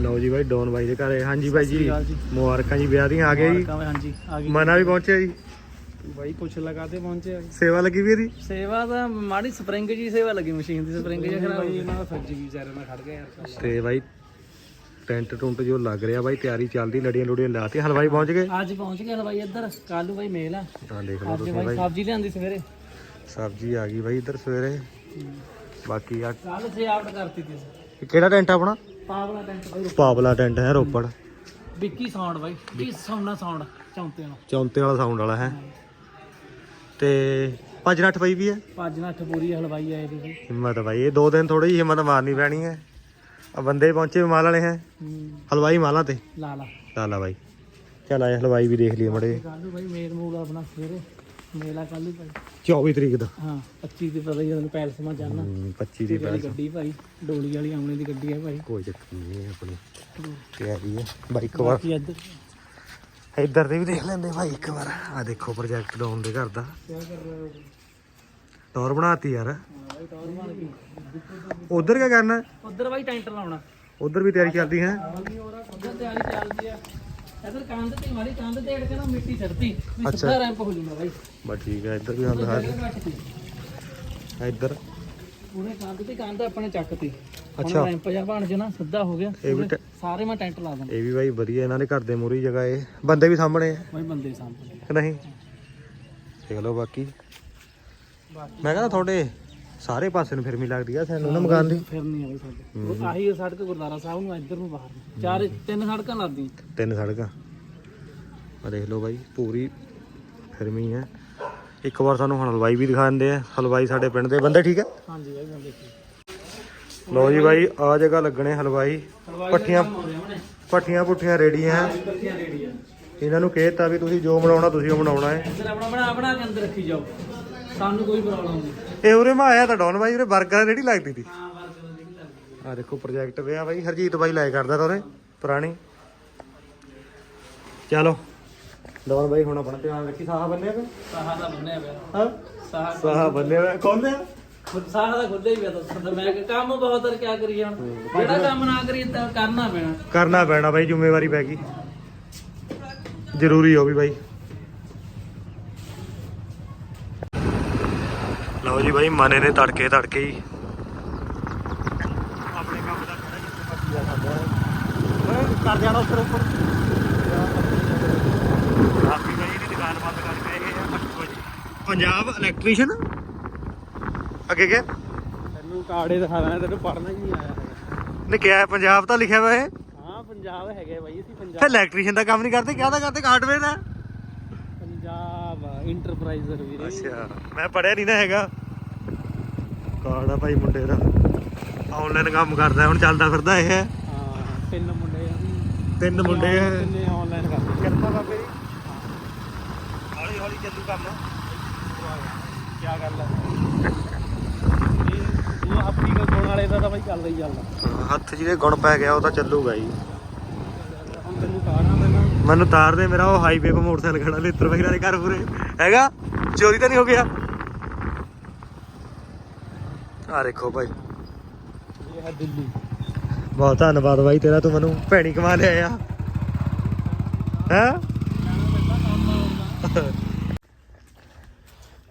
ਲਓ ਜੀ ਬਾਈ ਡੋਨ ਬਾਈ ਦੇ ਘਰੇ ਹਾਂਜੀ ਬਾਈ ਜੀ। ਮੁਬਾਰਕਾਂ ਜੀ ਵਿਆਹ ਦੀਆਂ ਆ ਗਏ ਜੀ। ਮੁਬਾਰਕਾਂ ਹਾਂਜੀ ਆ ਗਈ ਮਨਾ ਵੀ ਪਹੁੰਚਿਆ ਜੀ। ਬਾਈ ਕੁਛ ਲਗਾਤੇ ਪਹੁੰਚੇ ਆ ਸੇਵਾ ਲੱਗੀ ਵੀ ਇਹਦੀ? ਸੇਵਾ ਤਾਂ ਮਾੜੀ ਸਪਰਿੰਗ ਜੀ ਸੇਵਾ ਲੱਗੀ ਮਸ਼ੀਨ ਦੀ ਸਪਰਿੰਗ ਜੀ ਖਰਾਬ ਬਾਈ ਇਹਨਾਂ ਦਾ ਫੱਜੀ ਵਿਚਾਰੇ ਨਾਲ ਖੜ ਗਿਆ ਯਾਰ ਤੇ ਬਾਈ ਟੈਂਟ ਟੁੰਟ ਜੋ ਲੱਗ ਰਿਹਾ ਬਾਈ ਤਿਆਰੀ ਚੱਲਦੀ ਲੜੀਆਂ ਲੁੜੀਆਂ ਲਾਤੀ ਹਲਵਾਈ ਪਹੁੰਚ ਗਏ? ਅੱਜ ਪਹੁੰਚ ਗਿਆ ਬਾਈ ਇੱਧਰ ਕਾਲੂ ਬਾਈ ਮੇਲ ਆ। ਹਾਂ ਦੇਖ ਲਓ ਤੁਸੀਂ ਬਾਈ ਸਬਜ਼ੀ ਲਿਆਂਦੀ ਸਵੇਰੇ। ਸਬਜ਼ੀ ਆ ਗਈ ਬਾਈ ਇੱਧਰ ਸਵੇਰੇ। ਬਾਕੀ ਆ ਕੱਲ ਸਜਾਵਟ ਕਰਤੀ ਤੀ ਕਿਹੜਾ ਟੈਂਟ ਆਪਣਾ? ਪਾਵਲਾ ਟੈਂਟ ਬਾਈ ਪਾਵਲਾ ਟੈਂਟ ਹੈ ਰੋਪੜ। ਵਿੱਕੀ ਸਾਊਂਡ ਬਾਈ ਕੀ ਸੌਣਾ ਸਾਊਂਡ ਚੌਂਤੇ ਨਾਲ ਚੌਂਤੇ ਵਾਲਾ ਸਾਊਂਡ ਵਾਲਾ ਹੈ। ਤੇ ਪੰਜ ਨੱਠ ਪਈ ਵੀ ਹੈ? ਪੰਜ ਨੱਠ ਪੂਰੀ ਹਲਵਾਈ ਆਏ ਦੀ ਹਿੰਮਤ ਬਾਈ ਇਹ ਦੋ ਦਿਨ ਥੋੜੀ ਜਿਹੀ ਹਿੰਮਤ ਮਾਰਨੀ ਪੈਣੀ ਹੈ। ਆ ਬੰਦੇ ਪਹੁੰਚੇ ਮਾਲ ਵਾਲੇ ਹੈ। ਹਲਵਾਈ ਮਾਲਾਂ ਤੇ। ਲਾ ਲਾ। ਲਾ ਲਾ ਬਾਈ। ਚੱਲ ਆਏ ਹਲਵਾਈ ਵੀ ਦੇਖ ਲਈਏ ਮੜੇ ਕਾਲੂ ਬਾਈ ਮੇਲ ਮੂਲ ਆਪਣਾ ਸਵੇਰੇ ਮੇਲਾ ਕਾਲੂ ਭਾਈ। 24 ਤਰੀਕ ਦਾ। ਹਾਂ 25 ਦੀ ਪਤਾ ਹੀ ਤੁਹਾਨੂੰ ਪੈਲਸ ਮਾ ਜਾਣਾ। ਹਮ, 25 ਦੀ ਪੈਸ ਗੱਡੀ ਭਾਈ ਡੋਲੀ ਵਾਲੀ ਆਉਣੇ ਦੀ ਗੱਡੀ ਹੈ ਭਾਈ। ਕੋਈ ਚੱਕਰ ਨਹੀਂ ਹੈ ਆਪਣੀ। ਤਿਆਰੀ ਹੈ ਬਾਈ ਇੱਕ ਵਾਰ। ਬਾਕੀ ਇੱਧਰ। ਇੱਧਰ ਦੇ ਵੀ ਦੇਖ ਲੈਂਦੇ ਭਾਈ ਇੱਕ ਵਾਰ। ਆ ਦੇਖੋ ਪ੍ਰੋਜੈਕਟ ਡਾਊਨ ਦੇ ਘਰ ਦਾ। ਕੀ ਕਰ ਰਹੇ ਹੋ ਟੌਰ ਬਣਾਤੀ ਯਾਰ। ਭਾਈ ਟੌਰ ਬਣ ਗਈ ਉਧਰ ਕੀ ਕਰਨਾ? ਉਧਰ ਭਾਈ ਟੈਂਟ ਲਾਉਣਾ। ਉਧਰ ਵੀ ਤਿਆਰੀ ਚੱਲਦੀ ਹੈ। ਉਧਰ ਤਿਆਰੀ ਚੱਲਦੀ ਆ। ਇੱਧਰ ਕੰਧ ਤੇ ਮਾਰੀ ਕੰਧ ਤੇ ਅੜ ਕੇ ਨਾ ਮਿੱਟੀ ਛੱਡਤੀ ਵੀ ਅੱਛਾ। ਸਿੱਧਾ ਰੈਂਪ ਹੋ ਜੂਗਾ ਭਾਈ ਬਸ ਠੀਕ ਹੈ ਇੱਧਰ ਵੀ ਹੰਦ ਹੈ ਜਗ੍ਹਾ ਘੱਟ ਤੀ ਇੱਧਰ। ਉਹਨੇ ਕੰਧ ਤੇ ਕੰਧ ਆਪਣੇ ਚੱਕਤੀ ਅੱਛਾ। ਅੱਛਾ। ਰੈਂਪ ਜਾਂ ਬਣ ਜਣਾ ਸਿੱਧਾ ਹੋ ਗਿਆ। ਇਹ ਵੀ ਪੂਰੇ ਸਾਰੇ ਮੈਂ ਟੈਂਟ ਲਾ ਦੇਣਾ। ਇਹ ਵੀ ਬਾਈ ਵਧੀਆ ਇਹਨਾਂ ਦੇ ਘਰ ਦੇ ਮੂਰੀ ਜਗ੍ਹਾ ਇਹ। ਬੰਦੇ ਵੀ ਸਾਹਮਣੇ ਹੈ ਭਾਈ ਬੰਦੇ ਸਾਹਮਣੇ। ਕਿ ਨਹੀਂ? ਦੇਖ ਲਓ ਬਾਕੀ ਬਾਕੀ। ਮੈਂ ਕਹਿੰਦਾ ਤੁਹਾਡੇ ਸਾਰੇ ਪਾਸੇ ਨੂੰ ਫਿਰਮੀ ਲੱਗਦੀ ਆ ਸਾਨੂੰ ਨਾ ਮਕਾਨ ਦੀ। ਫਿਰ ਨਹੀਂ ਆਈ ਸਾਡੇ। ਉਹ ਆਹੀ ਸੜਕ ਗੁਰਦਾਰਾ ਸਾਹਿਬ ਨੂੰ ਇੱਧਰ ਨੂੰ ਬਾਹਰ ਨੂੰ। ਚਾਰ ਤਿੰਨ ਸੜਕਾਂ ਲੱਗਦੀਆਂ। ਤਿੰਨ ਸੜਕਾਂ। ਆ ਦੇਖ ਲਓ ਬਾਈ ਪੂਰੀ ਫਿਰਮੀ ਹੈ ਇੱਕ ਵਾਰ ਸਾਨੂੰ ਹੁਣ ਹਲਵਾਈ ਵੀ ਦਿਖਾ ਦਿੰਦੇ ਆ। ਹਲਵਾਈ ਸਾਡੇ ਪਿੰਡ ਦੇ ਬੰਦੇ ਠੀਕ ਹੈ ਹਾਂਜੀ ਭਾਈ ਬੰਦੇ ਠੀਕ। ਲਓ ਜੀ ਬਾਈ ਆ ਜਗ੍ਹਾ ਲੱਗਣੇ ਹਲਵਾਈ। ਪੱਠੀਆਂ ਪੱਠੀਆਂ ਪੁੱਠੀਆਂ ਰੈਡੀ ਹੈ ਆ ਇਹਨਾਂ ਨੂੰ ਕਹਿਤਾ ਵੀ ਤੁਸੀਂ ਜੋ ਬਣਾਉਣਾ ਤੁਸੀਂ ਉਹ ਬਣਾਉਣਾ ਹੈ। ਇੱਧਰ ਆਪਣਾ ਬਣਾ ਬਣਾ ਕੇ ਅੰਦਰ ਰੱਖੀ ਜਾਓ। ਸਾਨੂੰ ਕੋਈ ਪ੍ਰੋਬਲਮ ਨਹੀਂ। ਇਹ ਉਰੇ ਮੈਂ ਆਇਆ ਤਾਂ ਡੌਨ ਬਾਈ ਉਰੇ 버ਗਰ ਰੈਡੀ ਲੱਗਦੀ ਸੀ। ਹਾਂ ਲੱਗਦੀ ਆ ਦੇਖੋ ਪ੍ਰੋਜੈਕਟ ਪਿਆ ਬਾਈ ਹਰਜੀਤ ਬਾਈ ਲਾਇ ਕਰਦਾ ਤਾ ਉਹਨੇ ਪੁਰਾਣੀ। ਚਲੋ ਡੌਨ ਬਾਈ ਹੁਣ ਆਪਣਾ ਧਿਆਨ ਰੱਖੀ ਸਾਹ ਬੰਨਿਆ ਪਿਆ? ਸਾਹਾ ਦਾ ਬੰਨਿਆ ਪਿਆ। ਹਾਂ? ਸਾਹਾ ਸਾਹ ਬੰਨਿਆ ਪਿਆ ਖੋਲਿਆ ਖੁਦ ਸਾਹਾ ਦਾ ਖੁੱਲੇ ਹੀ ਪਿਆ ਤਾਂ ਮੈਂ ਕਿਹਾ ਕੰਮ ਬਹੁਤ ਹੈ ਕਿਆ ਕਰੀਏ ਹੁਣ? ਜਿਹੜਾ ਕੰਮ ਨਾ ਕਰੀਏ ਤਾਂ ਕਰਨਾ ਪੈਣਾ। ਕਰਨਾ ਪੈਣਾ ਬਾਈ ਜ਼ਿੰਮੇਵਾਰੀ ਪੈ ਗਈ। ਜ਼ਰੂਰੀ ਹੋ ਵੀ ਬਾਈ। ਲਓ ਜੀ ਬਾਈ ਮਨੇ ਨੇ ਤੜਕੇ ਤੜਕੇ ਹੀ। ਆਪਣੇ ਕੰਮ ਦਾ ਖੜਾ ਜਿੱਥੇ ਮਰਜ਼ੀ ਆ ਸਕਦਾ ਕਰ ਜਾਣਾ ਉੱਪਰ ਉੱਪਰ ਆਪੀ ਬਾਈ ਦੀ ਦੁਕਾਨ ਬੰਦ ਕਰਕੇ ਇਹ ਹੈ ਅੱਠ ਵਜੇ ਪੰਜਾਬ ਇਲੈਕਟ੍ਰੀਸ਼ੀਅਨ ਅੱਗੇ ਗਿਆ ਤੈਨੂੰ ਕਾਰਡੇ ਦਿਖਾ ਦੇਣਾ ਤੈਨੂੰ ਪੜਨਾ ਹੀ ਨਹੀਂ ਆਇਆ ਨੇ ਕਿਹਾ ਪੰਜਾਬ ਤਾਂ ਲਿਖਿਆ ਹੋਇਆ ਹੈ। ਹਾਂ ਪੰਜਾਬ ਹੈਗੇ ਬਾਈ ਅਸੀਂ ਪੰਜਾਬ ਇਲੈਕਟ੍ਰੀਸ਼ੀਅਨ ਦਾ ਕੰਮ ਨਹੀਂ ਕਰਦੇ ਕਿਆ ਦਾ ਕਰਦੇ ਹਾਰਡਵੇਅਰ ਦਾ? ਪੰਜਾਬ ਇੰਟਰਪ੍ਰਾਈਜ਼ਰ ਵੀਰੇ। ਅੱਛਾ ਮੈਂ ਪੜਿਆ ਨਹੀਂ ਨਾ ਹੈਗਾ। ਕਾਰਡ ਆ ਭਾਈ ਮੁੰਡੇ ਦਾ। ਆਨਲਾਈਨ ਕੰਮ ਕਰਦਾ ਹੁਣ ਚੱਲਦਾ ਫਿਰਦਾ ਇਹ। ਹਾਂ ਤਿੰਨ ਮੁੰਡੇ ਆ ਤਿੰਨ ਮੁੰਡੇ ਆ। ਤਿੰਨੇ ਆਨਲਾਈਨ ਕਰਦੇ ਕਿਰਪਾ ਬਾਬੇ ਦੀ। ਹੌਲੀ ਹੌਲੀ ਚੱਲੂ ਕੰਮ। ਕੀ ਗੱਲ ਹੈ ਇਹ ਇਹ ਆਪਣੀ ਕੋ ਗੁਣ ਵਾਲੇ ਦਾ ਤਾਂ ਬਾਈ ਚੱਲਦਾ ਹੀ ਚੱਲਦਾ। ਹੱਥ ਜਿਹਦੇ ਗੁਣ ਪੈ ਗਿਆ ਉਹ ਤਾਂ ਚੱਲੂਗਾ ਹੀ ਹੁਣ ਤੈਨੂੰ ਕਾਰਾਂ ਦੇਣਾ। ਮੈਨੂੰ ਤਾਰ ਦੇ ਮੇਰਾ ਉਹ ਹਾਈਵੇ 'ਤੇ ਮੋਟਰਸਾਈਕਲ ਖੜਾ ਲਿੱਤਰ ਵਗੈਰਾ ਦੇ ਘਰ ਪੂਰੇ। ਹੈਗਾ? ਚੋਰੀ ਤਾਂ ਨਹੀਂ ਹੋ ਗਿਆ? ਆ ਦੇਖੋ ਭਾਈ। ਇਹ ਹੈ ਦਿੱਲੀ। ਬਹੁਤ ਧੰਨਵਾਦ ਬਾਈ ਤੇਰਾ ਤੂੰ ਮੈਨੂੰ ਭੈਣੀ ਕਮਾ ਲਿਆ ਆ ਹੈ?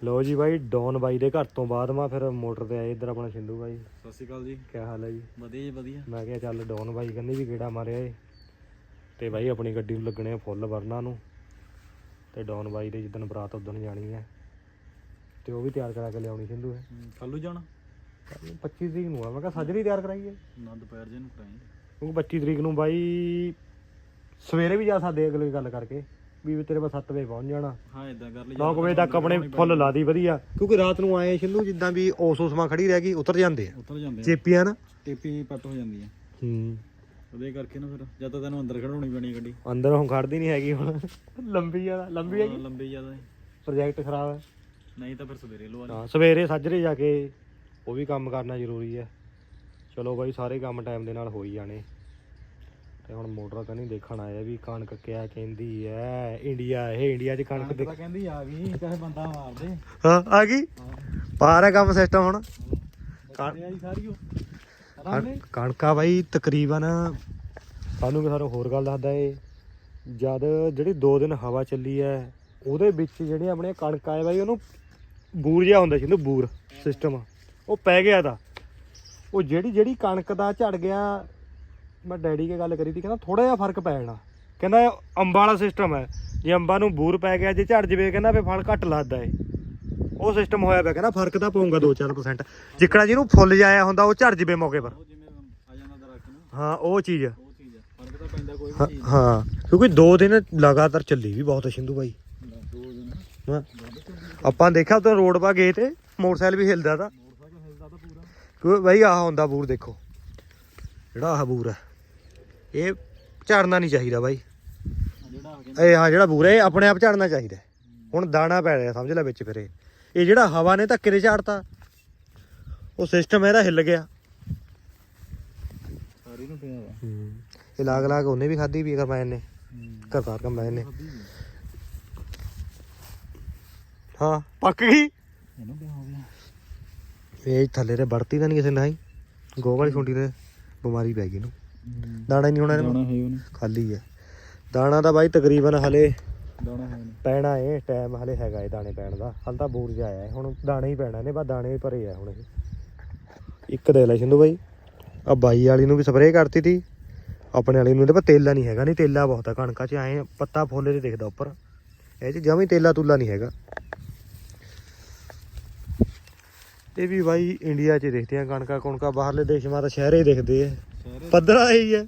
ਲੋ ਜੀ ਬਾਈ ਡੌਨ ਬਾਈ ਦੇ ਘਰ ਤੋਂ ਬਾਅਦ ਮੈਂ ਫਿਰ ਮੋਟਰ ਤੇ ਆਏ ਇੱਧਰ ਆਪਣਾ ਸਿੰਧੂ ਬਾਈ। ਸਤਿ ਸ਼੍ਰੀ ਅਕਾਲ ਜੀ। ਕੀ ਹਾਲ ਹੈ ਜੀ? ਵਧੀਆ ਜੀ ਵਧੀਆ। ਮੈਂ ਕਿਹਾ ਚੱਲ ਡੌਨ ਬਾਈ ਕਹਿੰਦੇ ਵੀ ਗੇੜਾ ਮਾਰਿਆ ਏ। ਤੇ ਬਾਈ ਆਪਣੀ ਗੱਡੀ ਨੂੰ ਲੱਗਣੇ ਆ ਫੁੱਲ ਵਰਨਾ ਨੂੰ। ਤੇ ਡੌਨ ਬਾਈ ਦੇ ਜਿੱਦਣ ਬਰਾਤ ਉਦਣ ਜਾਣੀ ਹੈ। ਤੇ ਉਹ ਵੀ ਤਿਆਰ ਕਰਾ ਕੇ ਲਿਆਉਣੀ ਸਿੰਧੂ ਹੈ ਕੱਲੂ ਜਾਣਾ? 25 ਤਰੀਕ ਨੂੰ ਆ। ਮੈਂ ਕਿਹਾ ਸੱਜਰੀ ਤਿਆਰ ਕਰਾਈਏ। ਨਾ ਦੁਪਹਿਰ ਜੇ ਨੂੰ ਕਰਾਈ ਕਿਉਂਕਿ 25 ਤਰੀਕ ਨੂੰ ਬਾਈ ਸਵੇਰੇ ਵੀ ਜਾ ਸਕਦੇ ਅਗਲੇ ਗੱਲ ਕਰਕੇ ਵੀ ਤੇਰੇ ਕੋਲ 7 ਵਜੇ ਪਹੁੰਚ ਜਾਣਾ। ਹਾਂ ਇਦਾਂ ਕਰ ਲਈ 9 ਵਜੇ ਤੱਕ ਆਪਣੇ ਫੁੱਲ ਲਾ ਦੀ ਵਧੀਆ। ਕਿਉਂਕਿ ਰਾਤ ਨੂੰ ਆਏ ਸ਼ਿੰਦੂ ਜਿੱਦਾਂ ਵੀ ਓਸ ਓਸਮਾ ਖੜੀ ਰਹਿ ਗਈ ਉਤਰ ਜਾਂਦੇ ਆ। ਉਤਰ ਜਾਂਦੇ ਚੇਪੀਆਂ ਨਾ। ਟੇਪੀ ਪੱਟ ਹੋ ਜਾਂਦੀ ਹੈ ਹੂੰ। ਉਹਦੇ ਕਰਕੇ ਨਾ ਫਿਰ ਜਦ ਤਾਂ ਤੈਨੂੰ ਅੰਦਰ ਖੜਾਉਣੀ ਪੈਣੀ ਗੱਡੀ। ਅੰਦਰ ਹੁਣ ਖੜਦੀ ਨਹੀਂ ਹੈਗੀ ਹੁਣ। ਲੰਬੀ ਆ ਲੰਬੀ ਹੈਗੀ। ਲੰਬੀ ਜ਼ਿਆਦਾ। ਹੈ ਪ੍ਰੋਜੈਕਟ ਖਰਾਬ ਹੈ ਨਹੀਂ ਤਾਂ ਫਿਰ ਸਵੇਰੇ ਲਵਾ ਹਾਂ ਸਵੇਰੇ ਸਾਜਰੇ ਜਾ ਕੇ ਉਹ ਵੀ ਕੰਮ ਕਰਨਾ ਜ਼ਰੂਰੀ ਹੈ ਚਲੋ ਬਾਈ ਸਾਰੇ ਕੰਮ ਟਾਈਮ ਦੇ ਨਾਲ ਹੋ ਹੀ ਜਾਣੇ। ਤੇ ਹੁਣ ਮੋਟਰ ਤਾਂ ਨਹੀਂ ਦੇਖਣ ਆਇਆ ਵੀ ਕਣਕ ਕਿਆ ਕਹਿੰਦੀ ਐ। ਇੰਡੀਆ ਇਹ ਇੰਡੀਆ 'ਚ ਕਣਕ ਦੇ ਕਹਿੰਦੀ ਆ ਗਈ ਚਾਹੇ ਬੰਦਾ ਮਾਰ ਦੇ ਹਾਂ ਆ ਗਈ? ਪਾਰ ਹੈ ਕੰਮ ਸਿਸਟਮ ਹੁਣ। ਕਣਕਾਂ ਬਾਈ ਤਕਰੀਬਨ ਸਾਨੂੰ ਕਿ ਸਾਨੂੰ ਹੋਰ ਗੱਲ ਦੱਸਦਾ ਏ। ਜਦ ਜਿਹੜੀ 2 ਦਿਨ ਹਵਾ ਚੱਲੀ ਐ ਉਹਦੇ ਵਿੱਚ ਜਿਹੜੀਆਂ ਆਪਣੀਆਂ ਕਣਕਾਂ ਐ ਬਾਈ ਉਹਨੂੰ ਬੂਰ ਜਿਹਾ ਹੁੰਦਾ ਸੀ ਉਹਨੂੰ ਬੂਰ ਸਿਸਟਮ ਉਹ ਪੈ ਗਿਆ ਤਾਂ। ਉਹ ਜਿਹੜੀ ਜਿਹੜੀ ਕਣਕ ਦਾ ਝੜ ਗਿਆ ਮੈਂ ਡੈਡੀ ਕੇ ਗੱਲ ਕਰੀ ਤੀ ਕਹਿੰਦਾ ਥੋੜਾ ਜਿਹਾ ਫ਼ਰਕ ਪੈ ਜਾਣਾ। ਕਹਿੰਦਾ ਅੰਬਾਂ ਵਾਲਾ ਸਿਸਟਮ ਹੈ। ਜੇ ਅੰਬਾਂ ਨੂੰ ਬੂਰ ਪੈ ਗਿਆ ਜੇ ਝੜ ਜਵੇ ਕਹਿੰਦਾ ਫੇ ਫਲ ਘੱਟ ਲੱਗਦਾ ਏ। ਉਹ ਸਿਸਟਮ ਹੋਇਆ ਪਿਆ ਕਹਿੰਦਾ ਫ਼ਰਕ ਤਾਂ ਪਊਗਾ 2-4% ਜਿੱਕਣਾ ਜਿਹਨੂੰ ਫੁੱਲ ਜਾਇਆ ਹੁੰਦਾ ਉਹ ਝੜ ਜਵੇ ਮੌਕੇ ਪਰ। ਹਾਂ ਉਹ ਚੀਜ਼ ਤਾਂ ਹਾਂ- ਕਿਉਂਕਿ 2 ਦਿਨ ਲਗਾਤਾਰ ਚੱਲੀ ਵੀ ਬਹੁਤ ਸਿੰਧੂ ਬਾਈ। ਦਾ। ਦੋ ਆਪਾਂ ਦੇਖਿਆ ਉਦੋਂ ਰੋਡ 'ਪਾ ਗਏ ਤੇ ਮੋਟਰਸਾਈਕਲ ਵੀ ਹਿਲਦਾ ਤਾਂ ਮੋਟਰਸਾਈਕਲ ਹਿਲਦਾ ਤਾਂ ਪੂਰਾ ਕਿਉਂਕਿ ਬਾਈ ਆਹ ਹੁੰਦਾ ਬੂਰ ਦੇਖੋ। ਜਿਹੜਾ ਆਹ ਬੂਰ ਹੈ। ਇਹ ਝੜਨਾ ਨਹੀਂ ਚਾਹੀਦਾ ਬਾਈ। ਇਹ ਹਾਂ ਜਿਹੜਾ ਬੂਰ ਹੈ ਇਹ ਆਪਣੇ ਆਪ ਝੜਨਾ ਚਾਹੀਦਾ ਹੁਣ ਦਾਣਾ ਪੈ ਰਿਹਾ ਸਮਝ ਲੈ ਵਿੱਚ ਫਿਰ ਇਹ। ਇਹ ਜਿਹੜਾ ਹਵਾ ਨੇ ਧੱਕੇ ਦੇ ਝਾੜਤਾ ਉਹ ਸਿਸਟਮ ਇਹਦਾ ਹਿੱਲ ਗਿਆ। ਸਾਰੀ ਨੂੰ ਪਿਆ ਵਾ ਇਹ ਲਾਗ ਲਾਗ ਉਹਨੇ ਵੀ ਖਾਧੀ ਵੀ ਕਰਮਾਇਨ ਨੇ। ਕਰਤਾਰ ਕੰਬਾਈਨ ਨੇ। ਹਾਂ ਪੱਕ ਗਈ? ਇਹਨੂੰ ਪਿਆ ਹੋ ਗਿਆ? ਇਹ ਥੱਲੇ ਤੇ ਵੜਤੀ ਤਾਂ ਨਹੀਂ ਕਿਸੇ ਨੇ ਹੀ? ਗੋਹ ਵਾਲੀ ਛੁੰਡੀ ਤੇ ਬਿਮਾਰੀ ਪੈ ਗਈ ਇਹਨੂੰ। ਦਾਣਾ ਹੀ ਨਹੀਂ ਹੋਣਾ ਇਹਨੂੰ ਦਾਣਾ ਹੈ ਉਹਨੂੰ ਖਾਲੀ ਹੈ। ਦਾਣਾ ਤਾਂ ਬਾਈ ਤਕਰੀਬਨ ਹਲੇ ਦਾਣਾ ਹੈ ਪੈਣਾ ਏ ਟਾਈਮ ਹਲੇ ਹੈਗਾ ਏ ਦਾਣੇ ਪੈਣ ਦਾ। ਹਲ ਤਾਂ ਬੂਰ ਜਾ ਆਇਆ ਹੁਣ ਦਾਣੇ ਹੀ ਪੈਣਾ ਨੇ ਬਸ ਦਾਣੇ ਹੀ ਭਰੇ ਆ ਹੁਣ ਇਹ। ਇੱਕ ਦੇ ਲੈ ਸਿੰਧੂ ਬਾਈ। ਆ ਬਾਈ ਵਾਲੀ ਨੂੰ ਵੀ ਸਪਰੇਅ ਕਰਤੀ ਤੀ। ਆਪਣੇ ਵਾਲੀ ਨੂੰ ਤੇ ਪਰ ਤੇਲਾ ਨਹੀਂ ਹੈਗਾ ਨਹੀਂ ਤੇਲਾ ਬਹੁਤ ਆ ਕਣਕਾਂ 'ਚ। ਐ ਪੱਤਾ ਫੋਲੇ ਤੇ ਦਿਖਦਾ ਉੱਪਰ। ਇਹ 'ਚ ਜਮੀ ਤੇਲਾ ਤੁਲਾ ਨਹੀਂ ਹੈਗਾ। ਇਹ ਵੀ ਬਾਈ ਇੰਡੀਆ 'ਚ ਦੇਖਦੇ ਆ ਕਣਕਾਂ ਕਣਕਾਂ ਬਾਹਰਲੇ ਦੇਸ਼ ਤਾਂ ਸ਼ਹਿਰੇ ਦਿਖਦੇ ਆ। ਪੱਧਰਾ ਇਹੀ ਹੈ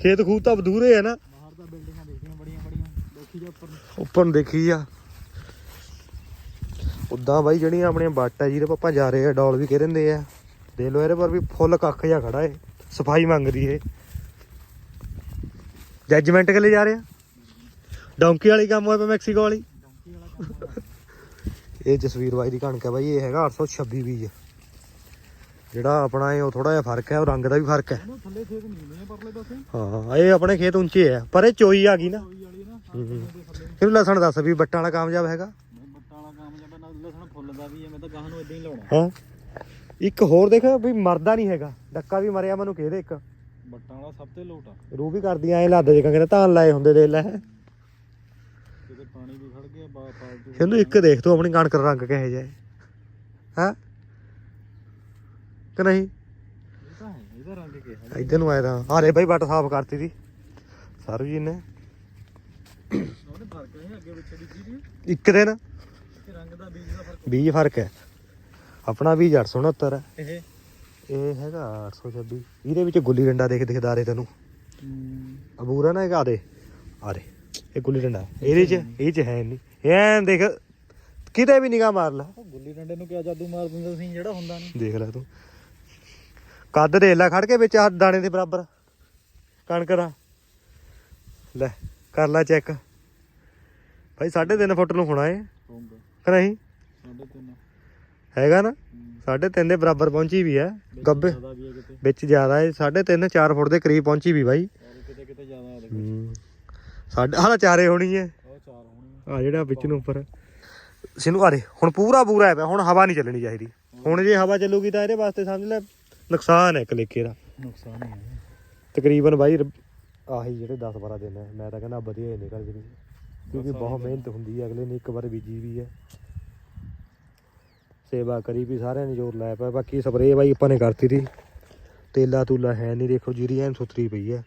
ਖੇਤ ਖੂਤ ਤਾਂ ਦੂਰੇ ਹੈ ਨਾ। ਬਾਹਰ ਤਾਂ ਬਿਲਡਿੰਗਾਂ ਦੇਖਦੀਆਂ ਬੜੀਆਂ ਬੜੀਆਂ। ਦੇਖੀ ਜਾ ਉੱਪਰ ਨੂੰ। ਉੱਪਰ ਨੂੰ ਦੇਖੀ ਆ। ਉਦਾਂ ਬਾਈ ਜਿਹੜੀਆਂ ਆਪਣੀਆਂ ਬੱਟ ਆ ਜਿਹਦੇ ਪਾਪਾ ਜਾ ਰਹੇ ਆ ਡੌਲ ਵੀ ਕਹਿ ਦਿੰਦੇ ਆ। ਦੇਖ ਲਓ ਇਹਦੇ ਪਰ ਵੀ ਫੁੱਲ ਕੱਖ ਜਿਹਾ ਖੜਾ ਏ। ਸਫ਼ਾਈ ਮੰਗਦੀ ਏ। ਜੱਜਮੈਂਟ ਕੇ ਲੈ ਜਾ ਰਿਹਾ ਡੌਂਕੀ ਵਾਲੀ ਕੰਮ ਹੋਇਆ ਪਿਆ ਮੈਕਸੀਕੋ ਵਾਲੀ। ਡੌਂਕੀ ਵਾਲਾ ਕੰਮ ਆ। ਇਹ ਜਸਵੀਰ ਬਾਈ ਦੀ ਕਣਕ ਹੈ ਬਾਈ ਇਹ ਹੈਗਾ 826 ਬੀਜ। ਜਿਹੜਾ ਆਪਣਾ ਇਹ ਉਹ ਥੋੜਾ ਜਿਹਾ ਫ਼ਰਕ ਹੈ ਉਹ ਰੰਗ ਦਾ ਵੀ ਫ਼ਰਕ ਹੈ। ਇਹਨੂੰ ਥੱਲੇ ਖੇਤ ਨਹੀਂ ਨੇ ਪਰਲੇ ਪਾਸੇ। ਹਾਂ ਇਹ ਆਪਣੇ ਖੇਤ ਉੱਚੇ ਆ ਪਰ ਇਹ ਚੋਈ ਆ ਗਈ ਨਾ। ਕੋਈ ਵਾਲੀ ਨਾ ਆਹ ਹੂੰ ਹੂੰ। ਥੱਲੇ ਦੇ ਥੱਲੇ। ਨੂੰ। ਇਹਨੂੰ ਲਸਣ ਦੱਸ ਵੀ ਬੱਟਾਂ ਵਾਲਾ ਕਾਮਯਾਬ ਹੈਗਾ? ਮੈਂ ਬੱਟਾਂ ਵਾਲਾ ਕੰਮ ਜਾਂਦਾ ਨਾਲ ਲਸਣ ਫੁੱਲਦਾ ਵੀ ਹੈ ਮੈਂ ਤਾਂ ਗਾਹ ਨੂੰ ਇਦਾਂ ਹੀ ਲਾਉਣਾ। ਹਾਂ। ਇੱਕ ਹੋਰ ਦੇਖ ਵੀ ਮਰਦਾ ਨਹੀਂ ਹੈਗਾ। ਡੱਕਾ ਵੀ ਮਰਿਆ ਮੈਨੂੰ ਕਿਹਦੇ ਇੱਕ। ਬੱਟਾਂ ਵਾਲਾ ਸਭ ਤੇ ਲੋਟ ਆ। ਰੂ ਵੀ ਕਰਦੀਆਂ ਐ ਲੱਦ ਜੇ ਕਹਿੰਦੇ ਧਾਨ ਲਾਏ ਹੁੰਦੇ ਦੇ ਲੈ ਕਿਤੇ ਪਾਣੀ ਵੀ ਖੜ ਗਿਆ ਬਾ ਪਾਲਤੂ ਇਹਨੂੰ ਇੱਕ ਦੇਖ ਤੂੰ ਆਪਣੀ ਕਣਕ ਦਾ ਰੰਗ ਕਿਹੋ ਜਿਹਾ ਹੈ? ਹਾਂ? ਕਿ ਨਹੀਂ? ਇੱਧਰ ਨੂੰ ਆਇਆ ਤਾਂ। ਹਾਰੇ ਬਾਈ ਬੱਟ ਸਾਫ਼ ਕਰਤੀ ਦੀ। ਨੇ ਪਿੱਛੇ ਦੀ ਚੀਜ਼ ਇੱਕ ਦਿਨ। ਤੇ ਰੰਗ ਦਾ ਬੀਜ ਦਾ ਫ਼ਰਕ ਬੀਜ ਫ਼ਰਕ ਹੈ ਆਪਣਾ ਬੀਜ 869 ਹੈ। ਇਹ? ਇਹ ਹੈਗਾ 826 ਇਹਦੇ ਵਿੱਚ ਗੁੱਲੀ ਡੰਡਾ ਦੇਖ ਦਿਖਦਾ ਰਹੇ ਤੈਨੂੰ। ਅਬੂਰਾ ਨਾ ਹੈਗਾ ਦੇ। ਆਰੇ ਇਹ ਗੁੱਲੀ ਡੰਡਾ। ਇਹਦੇ ਚ ਇਹ ਚ ਹੈ ਨਹੀਂ ਐਂ ਦੇਖ ਕਿਤੇ ਵੀ ਨਿਗਾਹ ਮਾਰ ਲੈ। ਉਹ ਗੁੱਲੀ ਡੰਡੇ ਨੂੰ ਕਿਆ ਜਾਦੂ ਮਾਰ ਦਿੰਦਾ ਸੀ ਜਿਹੜਾ ਹੁੰਦਾ ਨਹੀਂ ਦੇਖ ਲੈ ਤੂੰ। ਕੱਦ ਦੇ ਲੈ ਖੜ ਕੇ ਵਿੱਚ ਆ ਦਾਣੇ ਦੇ ਬਰਾਬਰ। ਕਣਕ ਦਾ। ਲੈ ਕਰ ਲੈ ਚੈੱਕ ਭਾਈ 3.5 ਫੁੱਟ ਨੂੰ ਹੋਣਾ ਏ ਕਿ ਨਹੀਂ? ਸਾਡੇ ਤਿੰਨ। ਹੈਗਾ ਨਾ? 3.5 ਦੇ ਬਰਾਬਰ ਪਹੁੰਚੀ ਵੀ ਹੈ। ਗੱਬੇ। ਵਿੱਚ ਜ਼ਿਆਦਾ ਏ 3.5 4 ਫੁੱਟ ਦੇ ਕਰੀਬ ਪਹੁੰਚੀ ਵੀ ਔਰ ਕਿਤੇ ਕਿਤੇ ਜ਼ਿਆਦਾ ਆ ਦੇਖੋ ਹੂੰ। ਸਾਡੇ ਹਾਲਾ ਚਾਰੇ ਹੋਣੀ ਏ ਆ ਜਿਹੜਾ ਵਿੱਚ ਨੂੰ ਉੱਪਰ। ਸਿਨੂੰ ਆਰੇ ਹੁਣ ਪੂਰਾ ਪੂਰਾ ਹੈ ਪਿਆ ਹੁਣ ਹਵਾ ਨਹੀਂ ਚੱਲਣੀ ਚਾਹੀਦੀ। ਹੁਣ ਜੇ ਹਵਾ ਚੱਲੂਗੀ ਤਾਂ ਇਹਦੇ ਵਾਸਤੇ ਸਮਝ ਲੈ ਨੁਕਸਾਨ ਹੈ ਇੱਕ ਲੇਖੇ ਦਾ। ਨੁਕਸਾਨ ਹੀ ਤਕਰੀਬਨ ਬਾਈ ਆਹੀ ਜਿਹੜੇ 10 12 ਦਿਨ ਹੈ ਮੈਂ ਤਾਂ ਕਹਿੰਦਾ ਵਧੀਆ ਹੀ ਨਿਕਲ ਜਣੀ ਕਿਉਂਕਿ ਬਹੁਤ ਮਿਹਨਤ ਹੁੰਦੀ ਹੈ ਅਗਲੇ ਨੇ ਇੱਕ ਵਾਰ ਬੀਜੀ ਵੀ ਹੈ। ਸੇਵਾ ਕਰੀ ਵੀ ਸਾਰਿਆਂ ਨੇ ਜ਼ੋਰ ਲਾਇਆ ਪਿਆ ਬਾਕੀ ਸਪਰੇਅ ਬਾਈ ਆਪਾਂ ਨੇ ਕਰਤੀ ਸੀ ਤੇਲਾ ਤੂਲਾ ਹੈ ਨਹੀਂ ਦੇਖੋ ਜੀਰੀ ਐਨ ਸੁਥਰੀ ਪਈ ਹੈ।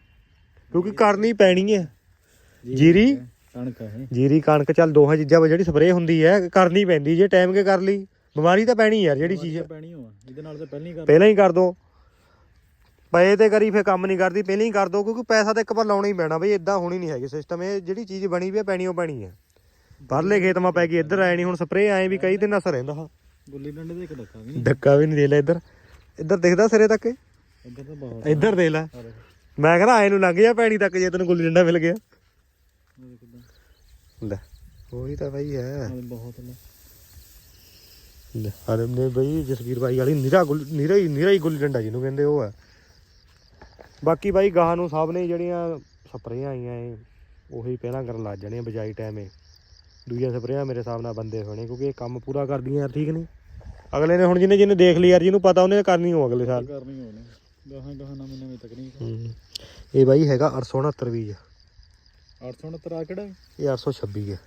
ਕਿਉਂਕਿ ਕਰਨੀ ਪੈਣੀ ਹੈ। ਜੀਰੀ ਕਣਕ ਹੈ ਜੀਰੀ ਕਣਕ ਚੱਲ ਦੋਹਾਂ ਚੀਜ਼ਾਂ ਵਿੱਚ ਜਿਹੜੀ ਸਪਰੇਅ ਹੁੰਦੀ ਹੈ ਕਰਨੀ ਪੈਂਦੀ ਜੇ ਟਾਈਮ ਕੇ ਕਰ ਲਈ। ਬਿਮਾਰੀ ਤਾਂ ਪੈਣੀ ਯਾਰ ਜਿਹੜੀ ਚੀਜ਼ ਹੈ ਪੈਣੀ ਹੋਆ ਇਹਦੇ ਨਾਲ ਤਾਂ ਪਹਿਲਾਂ ਹੀ ਕਰ ਪਹਿਲਾਂ ਹੀ ਕਰ ਦੋ। ਪਏ ਤੇ ਕਰੀ ਫੇ ਕੰਮ ਨਹੀਂ ਕਰਦੀ ਪਹਿਲਾਂ ਹੀ ਕਰ ਦੋ ਕਿਉਂਕਿ ਪੈਸਾ ਤਾਂ ਇੱਕ ਵਾਰ ਲਾਉਣਾ ਹੀ ਪੈਣਾ ਬਈ ਇਦਾਂ ਹੋਣੀ ਨਹੀਂ ਹੈਗੀ ਸਿਸਟਮ ਇਹ ਜਿਹੜੀ ਚੀਜ਼ ਬਣੀ ਵੀ ਹੈ ਪੈਣੀ ਉਹ ਪੈਣੀ ਹੈ ਪਰਲੇ ਖੇਤ ਮਾ ਪੈ ਗਈ ਇੱਧਰ ਆਏ ਨਹੀਂ ਹੁਣ ਸਪਰੇਅ ਆਏ ਵੀ ਕਈ ਦਿਨ ਅਸਰ ਰਹਿੰਦਾ ਹਾਂ। ਗੁੱਲੀ ਡੰਡੇ ਦੇ ਇੱਕ ਡੱਕਾ ਵੀ ਨਹੀਂ। ਧੱਕਾ ਵੀ ਨਹੀਂ ਦੇ ਲੈ ਇੱਧਰ। ਇੱਧਰ ਦਿਖਦਾ ਸਿਰੇ ਤੱਕ? ਇੱਧਰ ਤਾਂ ਬਹੁਤ ਇੱਧਰ ਦੇ ਲੈ। ਮੈਂ ਕਹਿੰਦਾ ਆਏ ਨੂੰ ਲੰਘ ਜਾ ਪੈਣੀ ਤੱਕ ਜੇ ਤੈਨੂੰ ਗੁੱਲੀ ਡੰਡਾ ਮਿਲ ਗਿਆ। ਲੈ। ਉਹੀ ਤਾਂ ਬਈ ਹੈ। ਬਹੁਤ ਲੈ ਲੈ ਅਰੇ ਨੇ ਬਈ ਜਸਵੀਰ ਬਾਈ ਵਾਲੀ ਨਿਰਾ ਗੁੱਲ ਨਿਰਾ ਹੀ ਨਿਰਾ ਹੀ ਗੁੱਲੀ ਡੰਡਾ ਜਿਹਨੂੰ ਕਹਿੰਦੇ ਉਹ ਹੈ। ਬਾਕੀ ਬਾਈ ਗਾਹਾਂ ਨੂੰ ਸਭ ਨੇ ਜਿਹੜੀਆਂ ਸਪਰੇਆਂ ਆਈਆਂ ਏ ਉਹੀ ਪਹਿਲਾਂ ਕਰਨ ਲੱਗ ਜਾਣੀਆਂ ਬਜਾਈ ਟਾਈਮ ਏ। ਦੂਜੀਆਂ ਸਪਰੇਆਂ ਮੇਰੇ ਹਿਸਾਬ ਨਾਲ ਬੰਦੇ ਹੋਣੇ ਕਿਉਂਕਿ ਇਹ ਕੰਮ ਪੂਰਾ ਕਰਦੀਆਂ ਯਾਰ ਠੀਕ ਨਹੀਂ ਅਗਲੇ ਨੇ ਹੁਣ ਜਿਹਨੇ ਜਿਹਨੇ ਦੇਖ ਲਈ ਯਾਰ ਜਿਹਨੂੰ ਪਤਾ ਉਹਨੇ ਕਰਨੀ ਹੋ ਅਗਲੇ ਸਾਲ। ਕਰਨੀ ਹੋਣੀ ਗਾਹਾਂ ਗਾਹਾਂ ਨਵੇਂ ਨਵੇਂ ਤਕਨੀਕ। ਇਹ ਬਾਈ ਹੈਗਾ 869 ਬੀਜ। 869 ਆ ਕਿਹੜਾ? ਇਹ 826 ਹੈ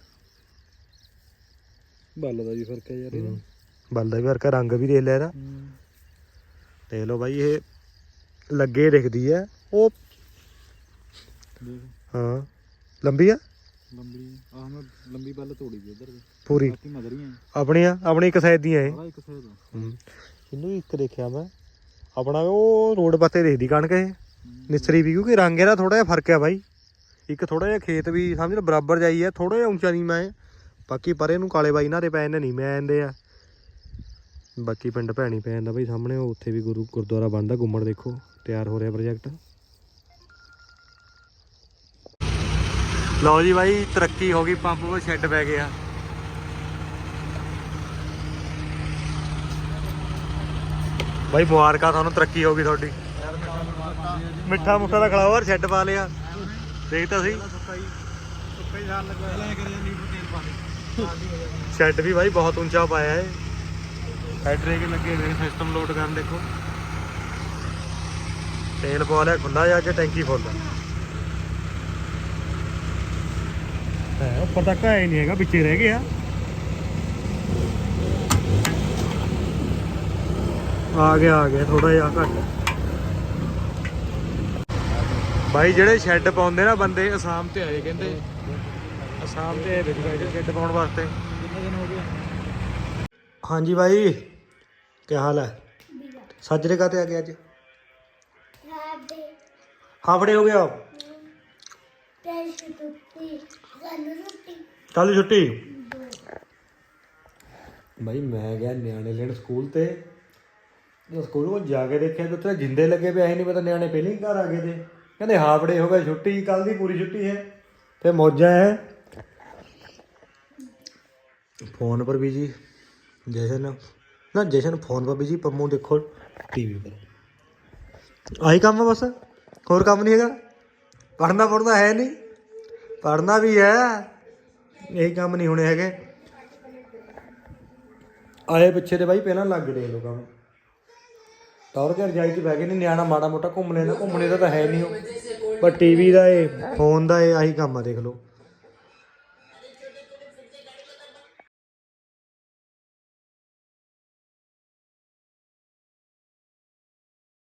ਬੱਲ ਦਾ ਵੀ ਫ਼ਰਕ ਹੈ। ਯਾਰ ਬਲਦਾ ਵੀ ਵਰਕਾ ਰੰਗ ਵੀ ਦੇਖ ਲੈ ਇਹਦਾ। ਦੇਖ ਲਓ ਬਾਈ ਇਹ ਲੱਗੇ ਦਿਖਦੀ ਹੈ ਉਹ ਹਾਂ। ਲੰਬੀ ਆ? ਲੰਬੀ। ਆਹ ਮੈਂ ਲੰਬੀ ਬੱਲ ਤੋੜੀ ਦੀ ਉਧਰ ਦੀ ਪੂਰੀ। ਬਾਕੀ ਮਦਰੀਆਂ ਆਪਣੀਆਂ ਆਪਣੀ ਇੱਕ ਸਾਈਡ ਦੀਆਂ ਇਹ। ਇੱਕ ਸਾਈਡ ਇਹਨੂੰ ਇੱਕ ਦੇਖਿਆ ਮੈਂ। ਆਪਣਾ ਉਹ ਰੋਡ ਪਾਸੇ ਦੇਖਦੀ ਕਣਕ ਇਹ। ਨਿਸਰੀ ਵੀ ਕਿਉਂਕਿ ਰੰਗ ਇਹਦਾ ਥੋੜਾ ਜਿਹਾ ਫ਼ਰਕ ਹੈ ਬਾਈ। ਇੱਕ ਥੋੜਾ ਜਿਹਾ ਖੇਤ ਵੀ ਸਮਝ ਲਓ, ਬਰਾਬਰ ਜਾਈ ਹੈ ਥੋੜਾ ਜਿਹਾ ਉੱਚਾ ਨਹੀਂ ਮੈਂ। ਬਾਕੀ ਪਰੇ ਨੂੰ ਕਾਲੇ ਬਾਈ ਇਹਨਾਂ ਦੇ ਪੈ ਜਾਂਦੇ, ਨਹੀਂ ਮੈਂ ਜਾਂਦੇ ਆ। ਬਾਕੀ ਪਿੰਡ ਭੈਣੀ ਪੈ ਜਾਂਦਾ ਬਾਈ ਸਾਹਮਣੇ, ਉਹ ਉੱਥੇ ਵੀ ਗੁਰੂ, ਗੁਰਦੁਆਰਾ ਬਣਦਾ ਗੁੰਮੜ ਦੇਖੋ, ਤਿਆਰ ਹੋ ਰਿਹਾ ਪ੍ਰੋਜੈਕਟ। ਲਓ ਜੀ ਬਾਈ, ਤਰੱਕੀ ਹੋ ਗਈ, ਪੰਪ ਉਹ ਸ਼ੈੱਡ ਪੈ ਗਿਆ। ਬਾਈ ਮੁਬਾਰਕਾਂ ਤੁਹਾਨੂੰ, ਤਰੱਕੀ ਹੋ ਗਈ ਤੁਹਾਡੀ। ਮਿੱਠਾ ਮੁੱਠਾ ਦਾ ਖਲਾਓ ਯਾਰ ਸ਼ੈੱਡ ਪਾ ਲਿਆ। ਦੇਖ ਤਾਂ ਸਹੀ। ਸੁੱਕਾ ਹੀ ਸੁੱਕਾ ਹੀ ਜਾਣ ਲੱਗਾ ਲੈ ਕਰਿਆ ਲੀਟਰ ਤੇਲ ਪਾ ਦੇ ਸ਼ੈੱਡ ਵੀ ਬਾਈ ਬਹੁਤ ਉੱਚਾ ਪਾਇਆ ਹੈ ਹੈਡਰੇਕ ਲੱਗੇ ਹੋਏ ਸਿਸਟਮ ਲੋਡ ਕਰਨ ਦੇਖੋ। ਤੇਲ ਪਵਾ ਲਿਆ ਖੁੱਲਾ ਜਾ ਕੇ ਟੈਂਕੀ ਫੁੱਲ ਹੈ? ਉੱਪਰ ਤੱਕ ਆਇਆ ਨਹੀਂ ਹੈਗਾ ਵਿੱਚੇ ਰਹਿ ਗਿਆ। ਆ ਗਿਆ ਆ ਗਿਆ ਥੋੜਾ ਜਿਹਾ ਘੱਟ। ਬਾਈ, ਜਿਹੜੇ ਸ਼ੈੱਡ ਪਾਉਂਦੇ ਨਾ ਬੰਦੇ, ਅਸਾਮ ਤੇ ਆਏ ਕਹਿੰਦੇ। ਅਸਾਮ ਤੇ ਆਏ ਵਿਦਗਾ ਸ਼ੈੱਡ ਪਾਉਣ ਵਾਸਤੇ। ਹਾਂਜੀ ਭਾਈ ਕੀ ਹਾਲ ਹੈ? ਸੱਜਰੇ ਕਾਤੇ ਆ ਗਿਆ ਅੱਜ? ਹਾਫੜੇ ਹੋ ਗਿਆ ਕੱਲ ਛੁੱਟੀ। ਬਾਈ, ਮੈਂ ਗਿਆ ਨਿਆਣੇ ਲੈਣ ਸਕੂਲ ਤੇ। ਜਦੋਂ ਸਕੂਲ ਕੋਲ ਜਾ ਕੇ ਦੇਖਿਆ, ਤੇ ਉੱਥੇ ਜਿੰਦੇ ਲੱਗੇ ਪਏ ਐ ਨਹੀਂ ਪਤਾ ਨਿਆਣੇ ਪਹਿਲਾਂ ਹੀ ਘਰ ਆ ਗਏ ਤੇ। ਕਹਿੰਦੇ ਹਾਫ ਡੇ ਹੋ ਗਿਆ ਛੁੱਟੀ ਕੱਲ ਦੀ ਪੂਰੀ ਛੁੱਟੀ ਹੈ। ਤੇ ਮੌਜਾਂ ਹੈ। ਫੋਨ ਪਰ ਵੀ ਜੀ ਜਸ਼ਨ। ਨਾ, ਜਸ਼ਨ ਫੋਨ ਪਰ ਵੀ ਜੀ ਪੰਮੂ ਦੇਖੋ ਟੀਵੀ ਪਰ ਆਹੀ ਕੰਮ ਆ ਬਸ, ਹੋਰ ਕੰਮ ਨਹੀਂ ਹੈਗਾ। ਪੜਨਾ ਪੜਦਾ ਹੈ ਨਹੀਂ। ਪੜਨਾ ਵੀ ਹੈ, ਇਹ ਕੰਮ ਨਹੀਂ ਹੋਣੇ ਹੈਗੇ। ਆਏ ਪਿੱਛੇ ਤੇ ਬਾਈ, ਪਹਿਲਾਂ ਲੱਗ ਦੇ ਲੋ ਕੰਮ। ਟੌਰ ਕੇ ਰਜਾਈ ਚ ਬਹਿ ਗਏ ਨਹੀਂ ਨਿਆਣਾ ਮਾੜਾ ਮੋਟਾ ਘੁੰਮਣੇ ਦਾ ਘੁੰਮਣੇ ਦਾ ਤਾਂ ਹੈ ਨਹੀਂ ਉਹ। ਪਰ ਟੀਵੀ ਦਾ ਇਹ ਫੋਨ ਦਾ ਇਹ ਆਹੀ ਕੰਮ ਆ, ਦੇਖ ਲਓ।